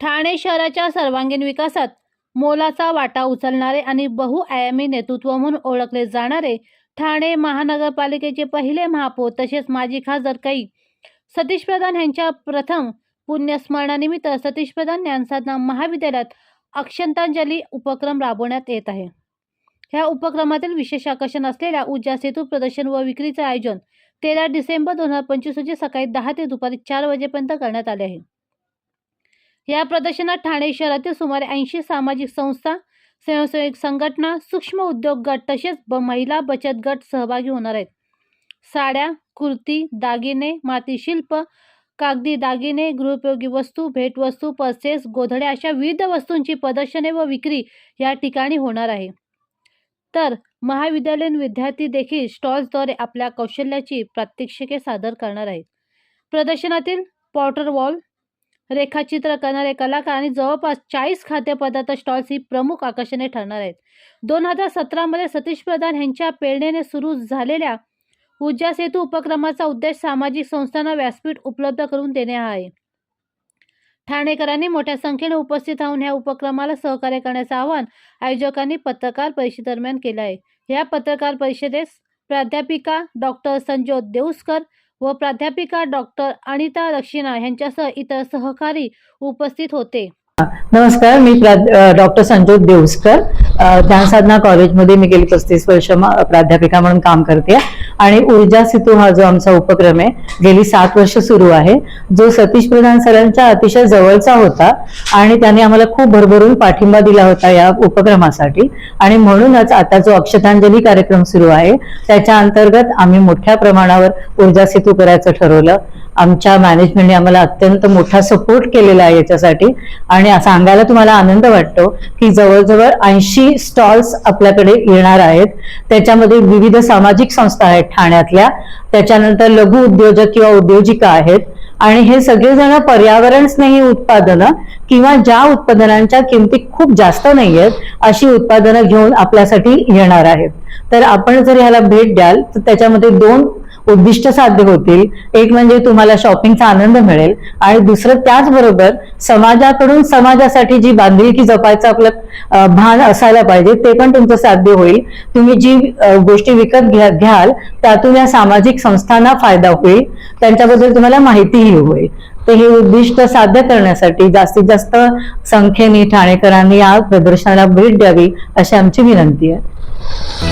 ठाणे शहराच्या सर्वांगीण विकासात मोलाचा वाटा उचलणारे आणि बहुआयामी नेतृत्व म्हणून ओळखले जाणारे ठाणे महानगरपालिकेचे पहिले महापौर तसेच माजी खासदार कै सतीश प्रधान यांच्या प्रथम पुण्यस्मरणानिमित्त सतीश प्रधान ज्ञानसाधना महाविद्यालयात अक्षंतांजली उपक्रम राबवण्यात येत आहे. ह्या उपक्रमातील विशेष आकर्षण असलेल्या ऊर्जा सेतू प्रदर्शन व विक्रीचे आयोजन तेरा डिसेंबर दोन हजार पंचवीस रोजी सकाळी दहा ते दुपारी चार वाजेपर्यंत करण्यात आले आहे. या प्रदर्शनात ठाणे शहरातील सुमारे ऐंशी सामाजिक संस्था स्वयंसेवक संघटना सूक्ष्म उद्योग गट तसेच ब महिला बचत गट सहभागी होणार आहेत. साड्या कुर्ती दागिने मातीशिल्प कागदी दागिने गृहोपयोगी वस्तू भेटवस्तू पर्सेस गोधड्या अशा विविध वस्तूंची प्रदर्शने व विक्री या ठिकाणी होणार आहे. तर महाविद्यालयीन विद्यार्थी देखील स्टॉल्सद्वारे आपल्या कौशल्याची प्रात्यक्षिके सादर करणार आहेत. प्रदर्शनातील पॉटर वॉल रेखाचित्र करणारे कलाकार आणि जवळपास चाळीस खाद्यपदार्थ स्टॉल्स ही प्रमुख आकर्षणे ठरणार आहेत. दोन हजार सतरामध्ये सतीश प्रधान यांच्या प्रेरणेने सुरू झालेल्या ऊर्जा सेतू उपक्रमाचा उद्देश सामाजिक संस्थांना व्यासपीठ उपलब्ध करून देणे हा आहे. ठाणेकरांनी मोठ्या संख्येने उपस्थित राहून ह्या उपक्रमाला सहकार्य करण्याचं आवाहन आयोजकांनी पत्रकार परिषदेदरम्यान केलं आहे. या पत्रकार परिषदेस प्राध्यापिका डॉक्टर संजोत देऊसकर व प्राध्यापिका डॉक्टर अनिता दक्षिणा यांच्यासह इतर सहकारी उपस्थित होते. नमस्कार मी डॉक्टर संजोत देऊसकर. अ, ध्यानसाधना कॉलेजमध्ये मी गेली पस्तीस वर्ष प्राध्यापिका म्हणून काम करते. आणि ऊर्जा सेतू हा जो आमचा उपक्रम आहे गेली सात वर्ष सुरू आहे. जो सतीश प्रधान सरांच्या अतिशय जवळचा होता आणि त्यांनी आम्हाला खूप भरभरून पाठिंबा दिला होता या उपक्रमासाठी. आणि म्हणूनच आता जो अक्षतांजली कार्यक्रम सुरू आहे त्याच्या अंतर्गत आम्ही मोठ्या प्रमाणावर ऊर्जा सेतू करायचं ठरवलं. आमच्या मॅनेजमेंटने आम्हाला अत्यंत मोठा सपोर्ट केलेला आहे याच्यासाठी. आणि सांगायला तुम्हाला आनंद वाटतो की जवळजवळ ऐंशी स्टॉल्स आपल्याकडे येणार आहेत. त्याच्यामध्ये विविध सामाजिक संस्था आहेत ठाण्यातल्या. त्याच्यानंतर लघु उद्योजक किंवा उद्योजिका आहेत. आणि हे सगळेजण पर्यावरणस्नेही उत्पादनं किंवा ज्या उत्पादनांच्या किमती खूप जास्त नाही आहेत अशी उत्पादनं घेऊन आपल्यासाठी येणार आहेत. तर आपण जर ह्याला भेट द्याल तर त्याच्यामध्ये दोन उद्दिष्ट साध्य होतील. एक म्हणजे तुम्हाला शॉपिंगचा आनंद मिळेल आणि दुसरं त्याचबरोबर समाजाकडून समाजासाठी जी बांधिलकी जपायचं आपलं भान असायला पाहिजे ते पण तुमचं साध्य होईल. तुम्ही जी गोष्टी विकत घ्या घ्याल त्यातून या सामाजिक संस्थांना फायदा होईल. त्यांच्याबद्दल तुम्हाला माहितीही होईल. तर हे उद्दिष्ट साध्य करण्यासाठी जास्तीत जास्त संख्येने ठाणेकरांनी या प्रदर्शनाला भेट द्यावी अशी आमची विनंती आहे.